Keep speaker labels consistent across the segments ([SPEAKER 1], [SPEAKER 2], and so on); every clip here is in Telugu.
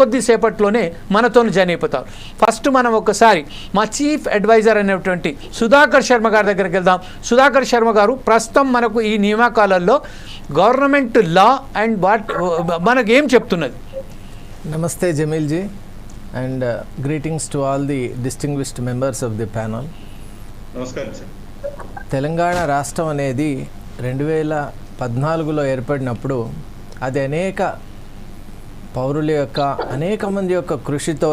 [SPEAKER 1] కొద్దిసేపట్లోనే మనతో జాయిన్ అయిపోతారు. ఫస్ట్ మనం ఒకసారి మా చీఫ్ అడ్వైజర్ అనేటువంటి సుధాకర్ శర్మ గారి దగ్గరికి వెళ్దాం. సుధాకర్ శర్మ గారు ప్రస్తుతం మనకు ఈ నియామకాలలో గవర్నమెంట్ లా అండ్ వాట్ మనకు ఏం చెప్తున్నది?
[SPEAKER 2] Namaste, Jamilji, and uh, greetings to all the distinguished members of the panel.
[SPEAKER 3] నమస్కారం సార్.
[SPEAKER 2] తెలంగాణ రాష్ట్రం అనేది రెండు వేల పద్నాలుగులో ఏర్పడినప్పుడు అది అనేక పౌరుల యొక్క అనేక మంది యొక్క కృషితో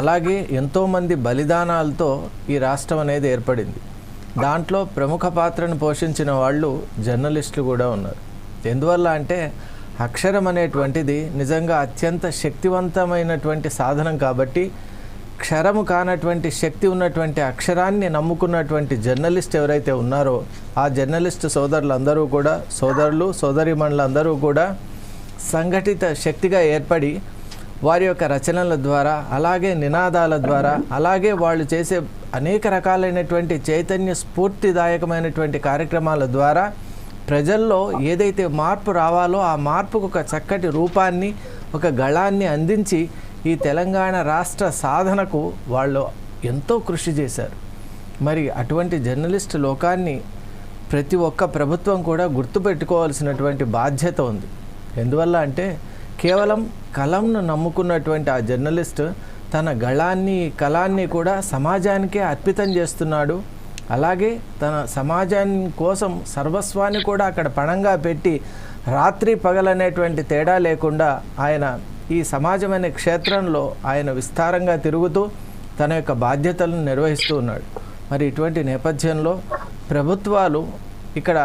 [SPEAKER 2] అలాగే ఎంతోమంది బలిదానాలతో ఈ రాష్ట్రం అనేది ఏర్పడింది. దాంట్లో ప్రముఖ పాత్రను పోషించిన వాళ్ళు జర్నలిస్టులు కూడా ఉన్నారు. ఎందువల్ల అంటే అక్షరం అనేటువంటిది నిజంగా అత్యంత శక్తివంతమైనటువంటి సాధనం కాబట్టి క్షరము కానటువంటి శక్తి ఉన్నటువంటి అక్షరాన్ని నమ్ముకున్నటువంటి జర్నలిస్ట్ ఎవరైతే ఉన్నారో ఆ జర్నలిస్ట్ సోదరులందరూ కూడా సోదరులు సోదరిమణులందరూ కూడా సంఘటిత శక్తిగా ఏర్పడి వారి యొక్క రచనల ద్వారా అలాగే నినాదాల ద్వారా అలాగే వాళ్ళు చేసే అనేక రకాలైనటువంటి చైతన్య స్ఫూర్తిదాయకమైనటువంటి కార్యక్రమాల ద్వారా ప్రజల్లో ఏదైతే మార్పు రావాలో ఆ మార్పుకు ఒక చక్కటి రూపాన్ని ఒక గళాన్ని అందించి ఈ తెలంగాణ రాష్ట్ర సాధనకు వాళ్ళు ఎంతో కృషి చేశారు. మరి అటువంటి జర్నలిస్ట్ లోకాన్ని ప్రతి ఒక్క ప్రభుత్వం కూడా గుర్తుపెట్టుకోవాల్సినటువంటి బాధ్యత ఉంది. ఎందువల్ల అంటే కేవలం కలంను నమ్ముకున్నటువంటి ఆ జర్నలిస్ట్ తన గళాన్ని కళాన్ని కూడా సమాజానికే అర్పితం చేస్తున్నాడు. అలాగే తన సమాజాన్ని కోసం సర్వస్వాన్ని కూడా అక్కడ పణంగా పెట్టి రాత్రి పగలనేటువంటి తేడా లేకుండా ఆయన ఈ సమాజం అనే క్షేత్రంలో ఆయన విస్తారంగా తిరుగుతూ తన యొక్క బాధ్యతలను నిర్వహిస్తూ ఉన్నాడు. మరి ఇటువంటి నేపథ్యంలో ప్రభుత్వాలు ఇక్కడ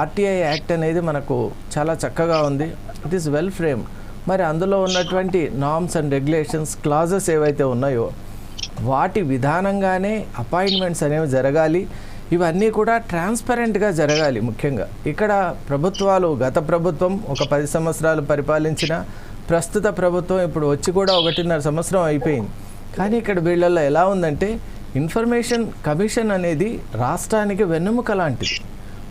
[SPEAKER 2] ఆర్టీఐ యాక్ట్ అనేది మనకు చాలా చక్కగా ఉంది. ఇట్ ఈస్ వెల్ ఫ్రేమ్ మరి అందులో ఉన్నటువంటి నామ్స్ అండ్ రెగ్యులేషన్స్ క్లాజెస్ ఏవైతే ఉన్నాయో వాటి విధానంగానే అపాయింట్మెంట్స్ అనేవి జరగాలి. ఇవన్నీ కూడా ట్రాన్స్పరెంట్గా జరగాలి ముఖ్యంగా. ఇక్కడ ప్రభుత్వాలు గత ప్రభుత్వం ఒక పది సంవత్సరాలు పరిపాలించిన ప్రస్తుత ప్రభుత్వం ఇప్పుడు వచ్చి కూడా ఒకటిన్నర సంవత్సరం అయిపోయింది. కానీ ఇక్కడ వీళ్ళల్లో ఎలా ఉందంటే ఇన్ఫర్మేషన్ కమిషన్ అనేది రాష్ట్రానికి వెన్నెముక లాంటిది.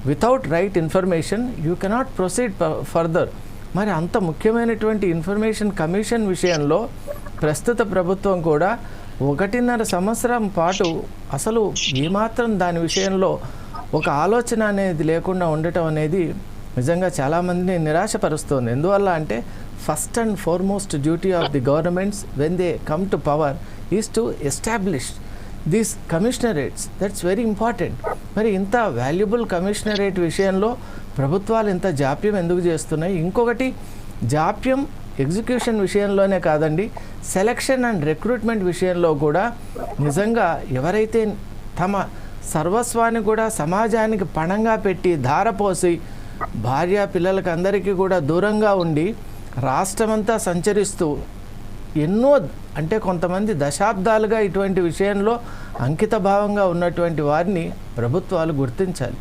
[SPEAKER 2] Without right information you cannot proceed further మరి అంత ముఖ్యమైనటువంటి ఇన్ఫర్మేషన్ కమిషన్ విషయంలో ప్రస్తుత ప్రభుత్వం కూడా ఒకటిన్నర సంవత్సరం పాటు అసలు ఏమాత్రం దాని విషయంలో ఒక ఆలోచన అనేది లేకుండా ఉండటం అనేది నిజంగా చాలామందిని నిరాశపరుస్తుంది. ఎందువల్ల అంటే first and foremost duty of the governments when they come to power is to establish these commissionerates that's very important మరి ఇంత వాల్యుబుల్ కమిషనరేట్ విషయంలో ప్రభుత్వాలు ఇంత జాప్యం ఎందుకు చేస్తున్నాయి? ఇంకొకటి జాప్యం ఎగ్జిక్యూషన్ విషయంలోనే కాదండి సెలక్షన్ అండ్ రిక్రూట్మెంట్ విషయంలో కూడా నిజంగా ఎవరైతే తమ సర్వస్వాన్ని కూడా సమాజానికి పణంగా పెట్టి ధారపోసి భార్య పిల్లలకి అందరికీ కూడా దూరంగా ఉండి రాష్ట్రమంతా సంచరిస్తూ ఎన్నో అంటే కొంతమంది దశాబ్దాలుగా ఇటువంటి విషయంలో అంకిత భావంగా ఉన్నటువంటి వారిని ప్రభుత్వాలు గుర్తించాలి.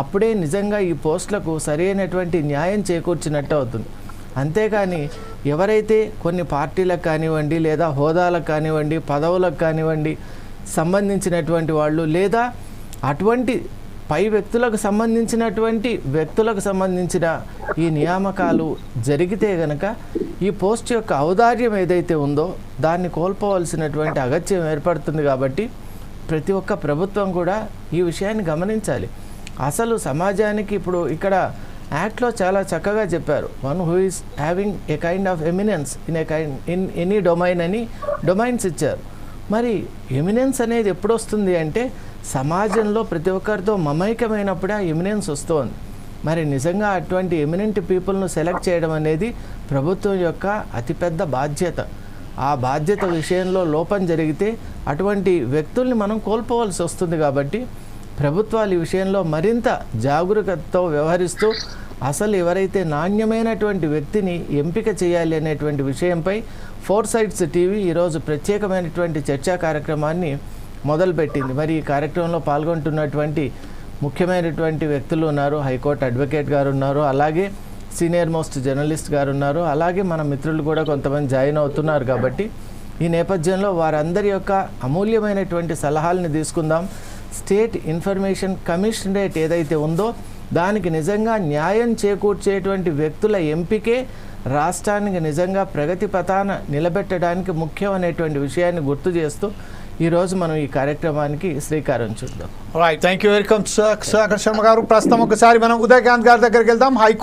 [SPEAKER 2] అప్పుడే నిజంగా ఈ పోస్టులకు సరైనటువంటి న్యాయం చేకూర్చినట్టు అవుతుంది. అంతేకాని ఎవరైతే కొన్ని పార్టీలకు కానివ్వండి లేదా హోదాలకు కానివ్వండి పదవులకు కానివ్వండి సంబంధించినటువంటి వాళ్ళు లేదా అటువంటి పై వ్యక్తులకు సంబంధించినటువంటి వ్యక్తులకు సంబంధించిన ఈ నియామకాలు జరిగితే గనక ఈ పోస్ట్ యొక్క ఔదార్యం ఏదైతే ఉందో దాన్ని కోల్పోవలసినటువంటి అగత్యం ఏర్పడుతుంది కాబట్టి ప్రతి ఒక్క ప్రభుత్వం కూడా ఈ విషయాన్ని గమనించాలి. అసలు సమాజానికి ఇప్పుడు ఇక్కడ యాక్ట్లో చాలా చక్కగా చెప్పారు. One who is having a kind of eminence in a kind in any domain అని డొమైన్స్ ఇచ్చారు. మరి ఎమినెన్స్ అనేది ఎప్పుడు వస్తుంది అంటే సమాజంలో ప్రతి ఒక్కరితో మమైకమైనప్పుడే ఆ ఎమినెన్స్ వస్తుంది. మరి నిజంగా అటువంటి ఎమినెంట్ పీపుల్ను సెలెక్ట్ చేయడం అనేది ప్రభుత్వం యొక్క అతిపెద్ద బాధ్యత. ఆ బాధ్యత విషయంలో లోపం జరిగితే అటువంటి వ్యక్తుల్ని మనం కోల్పోవాల్సి వస్తుంది కాబట్టి ప్రభుత్వాలు ఈ విషయంలో మరింత జాగరూకతతో వ్యవహరిస్తూ అసలు ఎవరైతే నాణ్యమైనటువంటి వ్యక్తిని ఎంపిక చేయాలి అనేటువంటి విషయంపై ఫోర్ సైట్స్ టీవీ ఈరోజు ప్రత్యేకమైనటువంటి చర్చా కార్యక్రమాన్ని మొదలుపెట్టింది. మరి ఈ కార్యక్రమంలో పాల్గొంటున్నటువంటి ముఖ్యమైనటువంటి వ్యక్తులు ఉన్నారు హైకోర్టు అడ్వకేట్ గారు ఉన్నారు అలాగే సీనియర్ మోస్ట్ జర్నలిస్ట్ గారు ఉన్నారు అలాగే మన మిత్రులు కూడా కొంతమంది జాయిన్ అవుతున్నారు కాబట్టి ఈ నేపథ్యంలో వారందరి యొక్క అమూల్యమైనటువంటి సలహాలని తీసుకుందాం. స్టేట్ ఇన్ఫర్మేషన్ కమిషనరేట్ ఏదైతే ఉందో దానికి నిజంగా న్యాయం చేకూర్చేటువంటి వ్యక్తుల ఎంపికే రాష్ట్రానికి నిజంగా ప్రగతి పథాన నిలబెట్టడానికి ముఖ్యం అనేటువంటి విషయాన్ని గుర్తు చేస్తూ ఈరోజు మనం ఈ కార్యక్రమానికి శ్రీకారం చుడదాం
[SPEAKER 1] right thank you welcome Sudhakar Sharma garu ప్రస్తుతం ఒకసారి మనం ఉదయకాంత్ గారి దగ్గరికి వెళ్దాం. హై